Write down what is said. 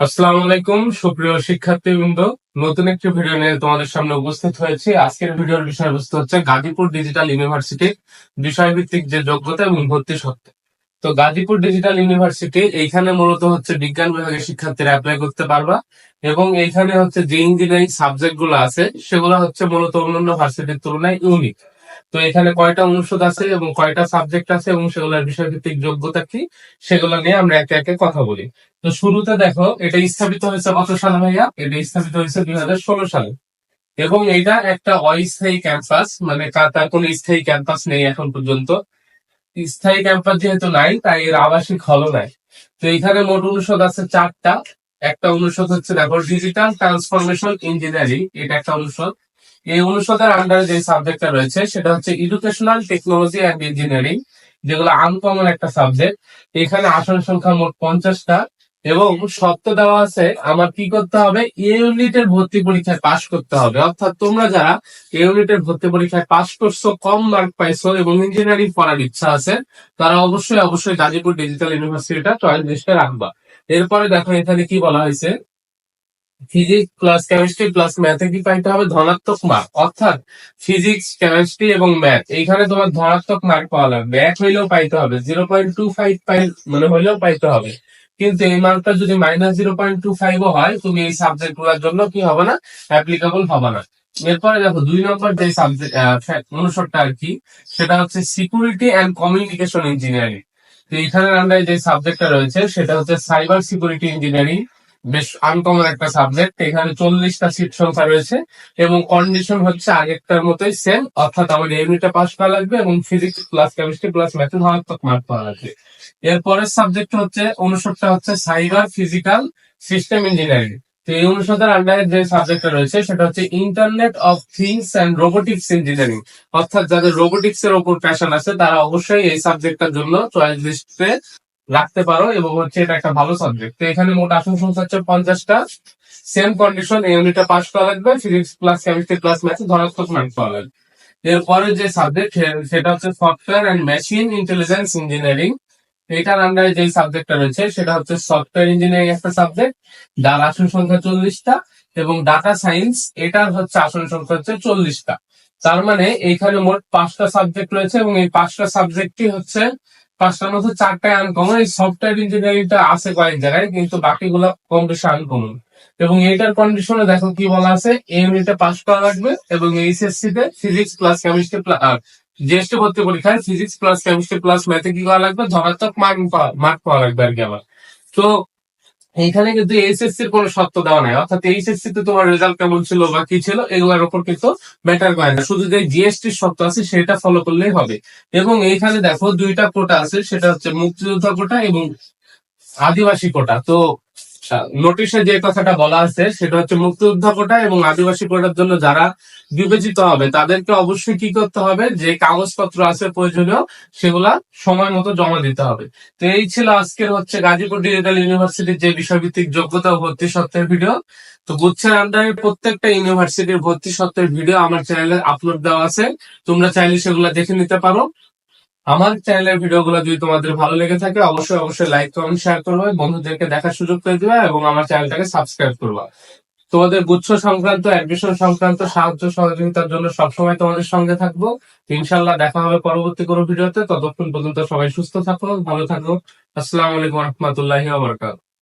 আসসালামু আলাইকুম, সুপ্রিয় শিক্ষার্থীবৃন্দ। নতুন একটি ভিডিও নিয়ে তোমাদের সামনে উপস্থিত হয়েছি। আজকের ভিডিওর বিষয়বস্তু হচ্ছে গাজীপুর ডিজিটাল ইউনিভার্সিটির বিষয়ভিত্তিক যে যোগ্যতা এবং ভর্তি সত্ত্বে। তো গাজীপুর ডিজিটাল ইউনিভার্সিটি এইখানে মূলত হচ্ছে বিজ্ঞান বিভাগের শিক্ষার্থীরা অ্যাপ্লাই করতে পারবা এবং এইখানে হচ্ছে যে ইঞ্জিনিয়ারিং সাবজেক্টগুলো আছে, সেগুলো হচ্ছে মূলত অন্যান্য ভার্সিটির তুলনায় ইউনিক তো এখানে কয়টা অনুষদ আছে এবং কয়টা সাবজেক্ট আছে এবং সেগুলোর বিষয়ভিত্তিক যোগ্যতা কি, সেগুলো নিয়ে আমরা একে একে কথা বলি। তো শুরুতে দেখো, এটা স্থাপিত হয়েছে কত সালে ভাইয়া? এটা স্থাপিত হয়েছে দুই হাজার ষোলো সালে। এবং এটা একটা অস্থায়ী ক্যাম্পাস মানে তার কোনো স্থায়ী ক্যাম্পাস নেই এখন পর্যন্ত। স্থায়ী ক্যাম্পাস যেহেতু নাই, তাই এর আবাসিক হলও নাই। তো এখানে মোট অনুষদ আছে চারটা। একটা অনুষদ হচ্ছে, দেখো ডিজিটাল ট্রান্সফরমেশন ইঞ্জিনিয়ারিং এটা একটা অনুষদ। এই অনুষদের আন্ডারে যে সাবজেক্টটা রয়েছে, সেটা হচ্ছে এডুকেশনাল টেকনোলজি অ্যান্ড ইঞ্জিনিয়ারিং যেগুলো আনকমন একটা সাবজেক্ট এখানে আসন সংখ্যা মোট পঞ্চাশটা এবং শর্ত দেওয়া আছে, আমার কি করতে হবে? এ ইউনিটের ভর্তি পরীক্ষায় পাশ করতে হবে। অর্থাৎ তোমরা যারা এ ইউনিটের ভর্তি পরীক্ষায় পাশ করছ, কম মার্ক পাইছো এবং ইঞ্জিনিয়ারিং পড়ার ইচ্ছা আছে, তারা অবশ্যই অবশ্যই গাজীপুর ডিজিটাল ইউনিভার্সিটিটা চয়েস লিস্টে রাখবা। এরপরে দেখো, এখানে কি বলা হয়েছে? ফিজিক্স প্লাস কেমিস্ট্রি প্লাস ম্যাথে কি পাইতে হবে? ধনাত্মক মার্ক অর্থাৎ ফিজিক্স কেমিস্ট্রি এবং ম্যাথ এইখানে তোমার ধনাত্মক মার্ক পাওয়া লাগবে। এক হইলেও পাইতে হবে। জিরো পয়েন্ট টু ফাইভ মানে হইলেও পাইতে হবে। কিন্তু এই মার্কটা যদি minus zero point two five ও হয়, তুমি এই সাবজেক্টগুলোর জন্য কি হবে না? অ্যাপ্লিকেবল হবে না। এরপরে দেখো, দুই নম্বর যে সাবজেক্ট অনুষদটা আর কি, সেটা হচ্ছে সিকিউরিটি অ্যান্ড কমিউনিকেশন ইঞ্জিনিয়ারিং তো এখানে আন্ডারে যে সাবজেক্টটা রয়েছে, সেটা হচ্ছে সাইবার সিকিউরিটি ইঞ্জিনিয়ারিং বেশ আনকমন একটা সাবজেক্ট এখানে চল্লিশটা সিট সংখ্যা রয়েছে এবং কন্ডিশন হচ্ছে আগেরটার মতোই সেম অর্থাৎ আমার ইউনিটে পাস করা লাগবে এবং ফিজিক্স প্লাস কেমিস্ট্রি প্লাস ম্যাথে ধনাত্মক মার্ক পাওয়া লাগবে। এরপরের সাবজেক্ট হচ্ছে, অনুষদটা হচ্ছে সাইবার ফিজিক্যাল সিস্টেম ইঞ্জিনিয়ারিং তো এই অনুষদের আন্ডারে যে সাবজেক্টটা রয়েছে, সেটা হচ্ছে internet of things and robotics engineering অর্থাৎ যাদের রোবোটিক্স এর উপর প্যাশন আছে, তারা অবশ্যই এই সাবজেক্টটার জন্য চয়েস লিস্টে রাখতে পারো এবং হচ্ছে এটা একটা ভালো সাবজেক্ট তো এখানে মোট আসন সংখ্যা হচ্ছে পঞ্চাশটা। সেম কন্ডিশন এই ইউনিটে পাস করা লাগবে। Physics plus chemistry plus math ধনাত্মক মার্ক পাওয়া লাগবে। এরপরে যে সাবজেক্ট সেটা হচ্ছে software and machine intelligence engineering এটার আন্ডারে যে সাবজেক্টটা রয়েছে, সেটা হচ্ছে সফটওয়্যার ইঞ্জিনিয়ারিং একটা সাবজেক্ট যার আসন সংখ্যা চল্লিশটা এবং ডাটা সায়েন্স এটার হচ্ছে আসন সংখ্যা হচ্ছে চল্লিশটা। তার মানে এইখানে মোট পাঁচটা সাবজেক্ট রয়েছে এবং এই পাঁচটা সাবজেক্টই হচ্ছে পাঁচটার মধ্যে চারটায় আনকমন এই সফটওয়্যার ইঞ্জিনিয়ারিংটা আছে কয়েক জায়গায়, কিন্তু বাকিগুলো কম বেশি আনকমন এবং এইটার কন্ডিশনে দেখো কি বলা আছে এই ইউনিটে পাস করা লাগবে এবং এইচএসসি তে physics plus chemistry plus GST ভর্তি পরীক্ষায় ফিজিক্স প্লাস কেমিস্ট্রি প্লাস ম্যাথে কি করা লাগবে? ধনাত্মক মার্ক মার্ক পাওয়া লাগবে আর কি আমার তো এইখানে কিন্তু এইচএসসি এর কোনো শর্ত দেওয়া নাই। অর্থাৎ এইচএসসি তে তোমার রেজাল্ট কেমন ছিল বা কি ছিল, এগুলোর উপর কিন্তু ম্যাটার করে না। শুধু যে জিএসটি শর্ত আছে, সেটা ফলো করলেই হবে। এবং এইখানে দেখো দুইটা কোটা আছে, সেটা হচ্ছে মুক্তিযোদ্ধা কোটা এবং আদিবাসী কোটা। তো নোটিশে যে কথাটা বলা আছে, সেটা হচ্ছে মুক্তিযোদ্ধা কোটা এবং আদিবাসী কোটার জন্য যারা বিবেচিত হবে, তাদেরকে অবশ্যই কি করতে হবে? যে কাগজপত্র আছে প্রয়োজনীয়, সেগুলা সময় মতো জমা দিতে হবে। তো এই ছিল আজকের হচ্ছে গাজীপুর ডিজিটাল ইউনিভার্সিটির যে বিষয়ভিত্তিক যোগ্যতা ভর্তি সত্ত্বের ভিডিও। তো গুচ্ছের আন্ডারে প্রত্যেকটা ইউনিভার্সিটির ভর্তি সত্ত্বের ভিডিও আমার চ্যানেলে আপলোড দেওয়া আছে, তোমরা চাইলে সেগুলো দেখে নিতে পারো। আমার চ্যানেলের ভিডিওগুলো যদি তোমাদের ভালো লেগে থাকে, অবশ্যই অবশ্যই লাইক কমেন্ট শেয়ার করবে বন্ধুদেরকে দেখার সুযোগ করে দিবা এবং আমার চ্যানেলটাকে সাবস্ক্রাইব করবা। তোমাদের গুচ্ছ সংক্রান্ত অ্যাডমিশন সংক্রান্ত, সাহায্য সহযোগিতার জন্য সবসময় তোমাদের সঙ্গে থাকব। ইনশাল্লাহ দেখা হবে পরবর্তী কোনো ভিডিওতে। ততক্ষণ পর্যন্ত সবাই সুস্থ থাকো ভালো থাকো আসসালামু আলাইকুম রহমতুল্লাহি